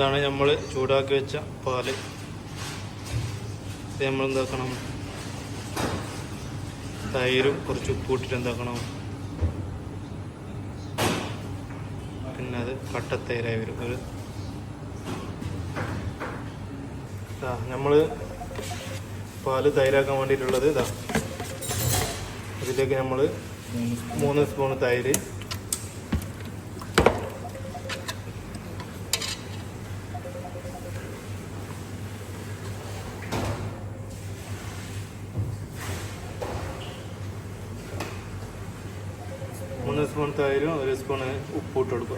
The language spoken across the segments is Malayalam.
ഇതാണ് നമ്മൾ ചൂടാക്കി വെച്ച പാൽ. ഇത് നമ്മൾ എന്താക്കണം? തൈരും കുറച്ച് ഉപ്പ് ഇട്ടിട്ട് എന്താക്കണം? പിന്നെ അത് കട്ടത്തൈരായി വരും. ഒരു നമ്മൾ പാൽ തൈരാക്കാൻ വേണ്ടിയിട്ടുള്ളത് ഇതാ ഇതിലേക്ക് നമ്മൾ മൂന്ന് സ്പൂൺ തൈര് മൂന്ന് സ്പൂൺ തൈരും ഒരു സ്പൂൺ ഉപ്പ് ഇട്ട് കൊടുക്കുക.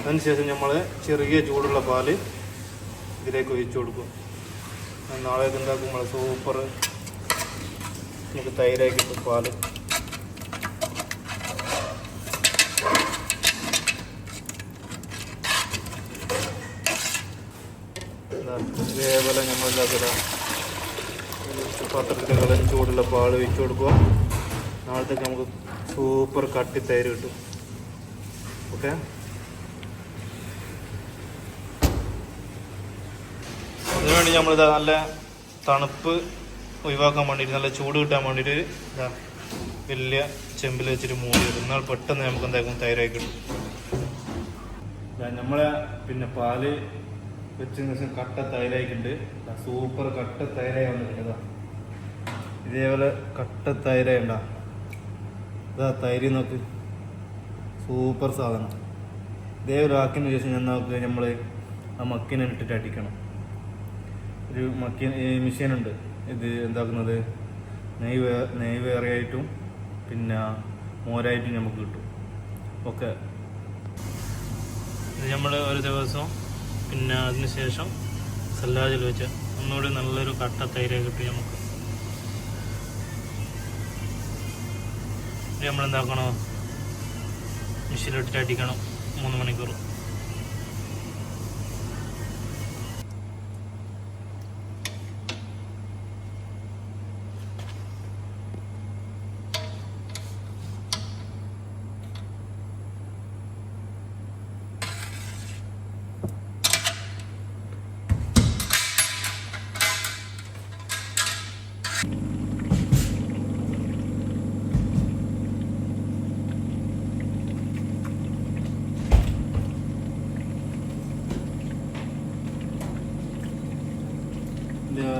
അതിനുശേഷം നമ്മൾ ചെറിയ ചൂടുള്ള പാൽ ഇതിലേക്ക് ഒഴിച്ചു കൊടുക്കും. നാളെ എന്താക്കും നമ്മൾ സൂപ്പർ നമുക്ക് തൈരായി കിട്ടും പാൽ. ഇതാ, ഇതേപോലെ നമ്മൾ എന്താക്കുക പാത്രത്തിൽ ചൂടുള്ള പാൽ ഒഴിച്ചു കൊടുക്കുക. നാളത്തേക്ക് നമുക്ക് സൂപ്പർ കട്ടി തൈര് കിട്ടും. ഓക്കെ? അതിനുവേണ്ടി നമ്മളിത് നല്ല തണുപ്പ് ഒഴിവാക്കാൻ വേണ്ടിയിട്ട് നല്ല ചൂട് കിട്ടാൻ വേണ്ടിയിട്ട് ഇതാ വലിയ ചെമ്പിൽ വെച്ചിട്ട് മൂടി ഇടും എന്നാൽ പെട്ടെന്ന് നമുക്ക് എന്തായാലും തൈരായി കിട്ടും. നമ്മളെ പിന്നെ പാൽ വെച്ചതിന് ശേഷം കട്ട തൈരായിട്ടുണ്ട്. സൂപ്പർ കട്ട തൈരായി വന്നിട്ടുണ്ട്. ഇതാ ഇതേപോലെ കട്ട തൈരായി ഉണ്ടാ. ഇതാ തൈര് നോക്ക്. സൂപ്പർ സാധനം. ഇതേ ഒരു ആക്കിന് ശേഷം ഞാൻ നോക്ക് നമ്മൾ ആ മക്കിനെ ഇട്ടിട്ട് അടിക്കണം. ഒരു മക്കി മെഷീനുണ്ട് ഇത് എന്താക്കുന്നത്? നെയ് വേ നെയ് വേറെയായിട്ടും പിന്നെ മോരായിട്ടും നമുക്ക് കിട്ടും. ഓക്കെ. ഇത് നമ്മൾ ഒരു ദിവസം പിന്നെ അതിന് ശേഷം സല്ലാജിൽ വെച്ച് ഒന്നുകൂടി നല്ലൊരു കട്ട തൈര് കിട്ടും നമുക്ക്. നമ്മൾ എന്താക്കണോ മെഷീനിലിട്ടിട്ട് അടിക്കണം മൂന്ന് മണിക്കൂർ.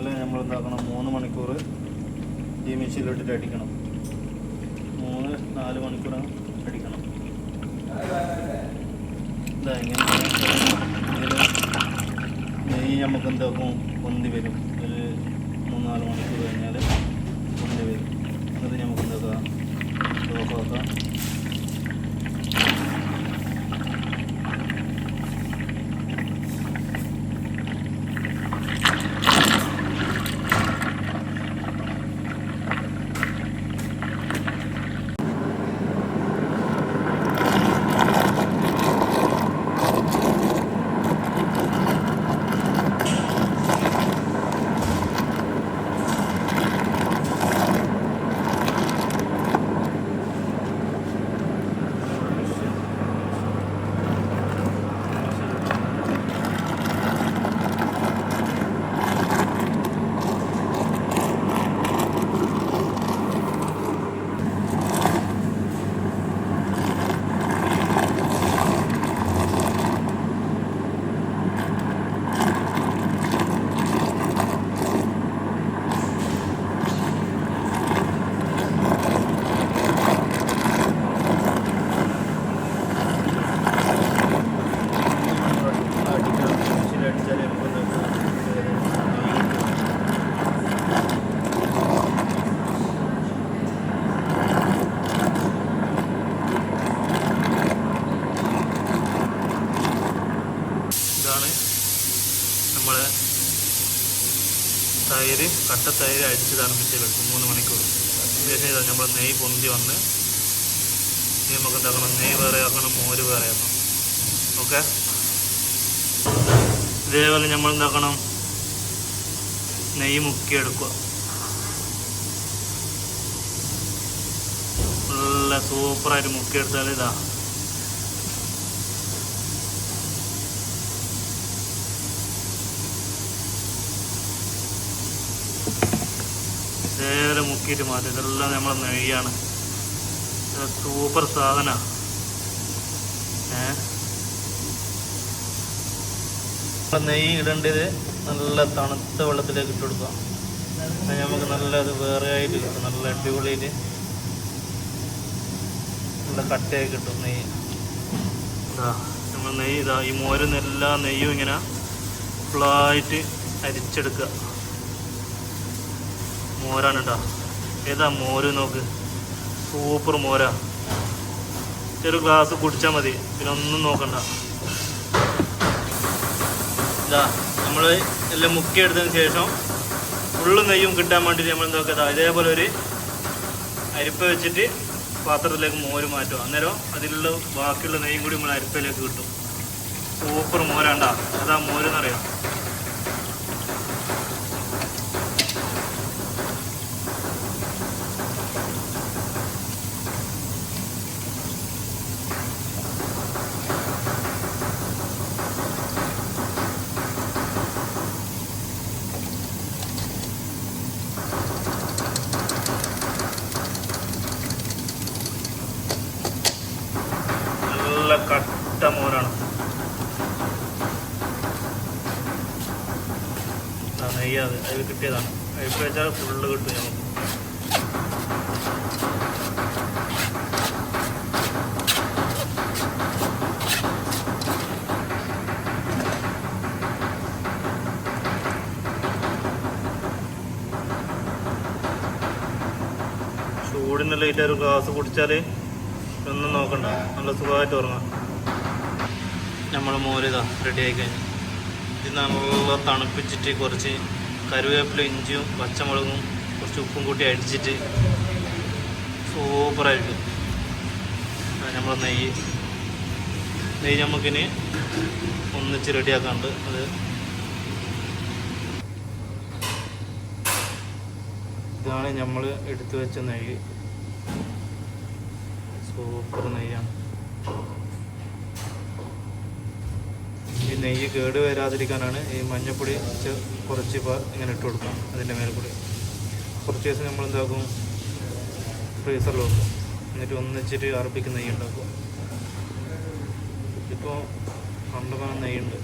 ഇതേപോലെ നമ്മൾ എന്താക്കണം മൂന്ന് മണിക്കൂർ ഈ മെഷീനിലിട്ടിട്ട് അടിക്കണം. മൂന്ന് നാല് മണിക്കൂർ അടിക്കണം. ഇതാ ഇങ്ങനെ നെയ്യ് നമുക്ക് എന്താക്കും പൊന്തി വരും. ഒരു മൂന്ന് നാല് മണിക്കൂർ കഴിഞ്ഞാൽ പൊന്തി വരും. എന്നിട്ട് നമുക്ക് എന്താക്കാം ഓഫാക്കാം അടിക്കണം മെഷീനിൽ അടിച്ചാലേ നമുക്ക് എന്താക്കും നെയ്യ് കിട്ടും. ഇതാണ് നമ്മളെ തൈര് കട്ട തൈര് തണുപ്പിച്ച് മിക്സിയിലെടുത്ത് മൂന്ന് മണിക്കൂർ. ശേഷം നമ്മൾ നെയ്യ് പൊന്തി വന്ന് നമുക്ക് എന്താക്കണം നെയ്യ് വേറെ ആക്കണം മോര് വേറെ ആക്കണം. ഓക്കെ? ഇതേപോലെ നമ്മൾ എന്താക്കണം നെയ്യ് മുക്കിയെടുക്കുക നല്ല സൂപ്പറായിട്ട് മുക്കിയെടുത്താൽ ഇതാ. എണ്ണയിൽ മുക്കിയിട്ട് മാറ്റും. ഇതെല്ലാം നമ്മളെ നെയ്യാണ്. സൂപ്പർ സാധന. നെയ്യ് ഇടേണ്ടത് നല്ല തണുത്ത വെള്ളത്തിലേക്ക് ഇട്ട് കൊടുക്കാം നമുക്ക് നല്ല അത് വേറെ ആയിട്ട് കിട്ടും. നല്ല അടിപൊളിയിൽ നല്ല കട്ടയായി കിട്ടും നെയ്യ്. നമ്മൾ നെയ്യ് ഇതാ ഈ മോരുന്നെല്ലാ നെയ്യും ഇങ്ങനെ ഫുള്ളായിട്ട് അരിച്ചെടുക്കുക. മോരാണ് കേട്ടോ ഏതാ മോര് നോക്ക്. സൂപ്പർ മോരാ. ചെറു ഗ്ലാസ് കുടിച്ചാൽ മതി. പിന്നെ ഒന്നും നോക്കണ്ട. ഇതാ നമ്മൾ എല്ലാം മുക്കിയെടുത്തതിന് ശേഷം ഫുള്ള് നെയ്യും കിട്ടാൻ വേണ്ടിയിട്ട് നമ്മൾ എന്താ ഇതേപോലെ ഒരു അരിപ്പ വെച്ചിട്ട് പാത്രത്തിലേക്ക് മോര് മാറ്റും അന്നേരം അതിലുള്ള ബാക്കിയുള്ള നെയ്യും കൂടി നമ്മൾ അരിപ്പയിലേക്ക് കിട്ടും. സൂപ്പർ മോരാണ്ട. അതാ മോരെന്നറിയാം നല്ല കട്ട മോരാണ് നെയ്യാതെ അതിൽ കിട്ടിയതാണ്. അതിൽ വെച്ചാൽ ഫുള്ള് കിട്ടും നമുക്ക് ചൂടിന് ലൈറ്റ് ഒരു ഗ്ലാസ് കുടിച്ചാൽ ഒന്നും നോക്കണ്ട. നല്ല സുഖമായിട്ട് ഉറങ്ങാം. നമ്മൾ മോരിതാ റെഡി ആയി കഴിഞ്ഞു. ഇത് നല്ല തണുപ്പിച്ചിട്ട് കുറച്ച് കരുവേപ്പില ഇഞ്ചിയും പച്ചമുളകും കുറച്ച് ഉപ്പും കൂട്ടി അടിച്ചിട്ട് സൂപ്പറായിരിക്കും നമ്മൾ നെയ്യ്. നെയ്യ് നമുക്കിനി ഒന്നിച്ച് റെഡിയാക്കാണ്ട് അത് ഇതാണ് നമ്മൾ എടുത്തു വെച്ച നെയ്യ്. സൂപ്പർ നെയ്യാണ് ഈ നെയ്യ് കേട് വരാതിരിക്കാനാണ് ഈ മഞ്ഞപ്പൊടി കുറച്ച് ഇങ്ങനെ ഇട്ട് കൊടുക്കാം അതിന്റെ മേലെ കൂടി. കുറച്ച് ദിവസം നമ്മൾ എന്താക്കും ഫ്രീസറിൽ വെക്കും. എന്നിട്ട് ഒന്നിച്ചിട്ട് അറബിക്ക് നെയ്യ് ഉണ്ടാക്കും. ഇപ്പോൾ കണ്ടമാനം നെയ്യുണ്ട്.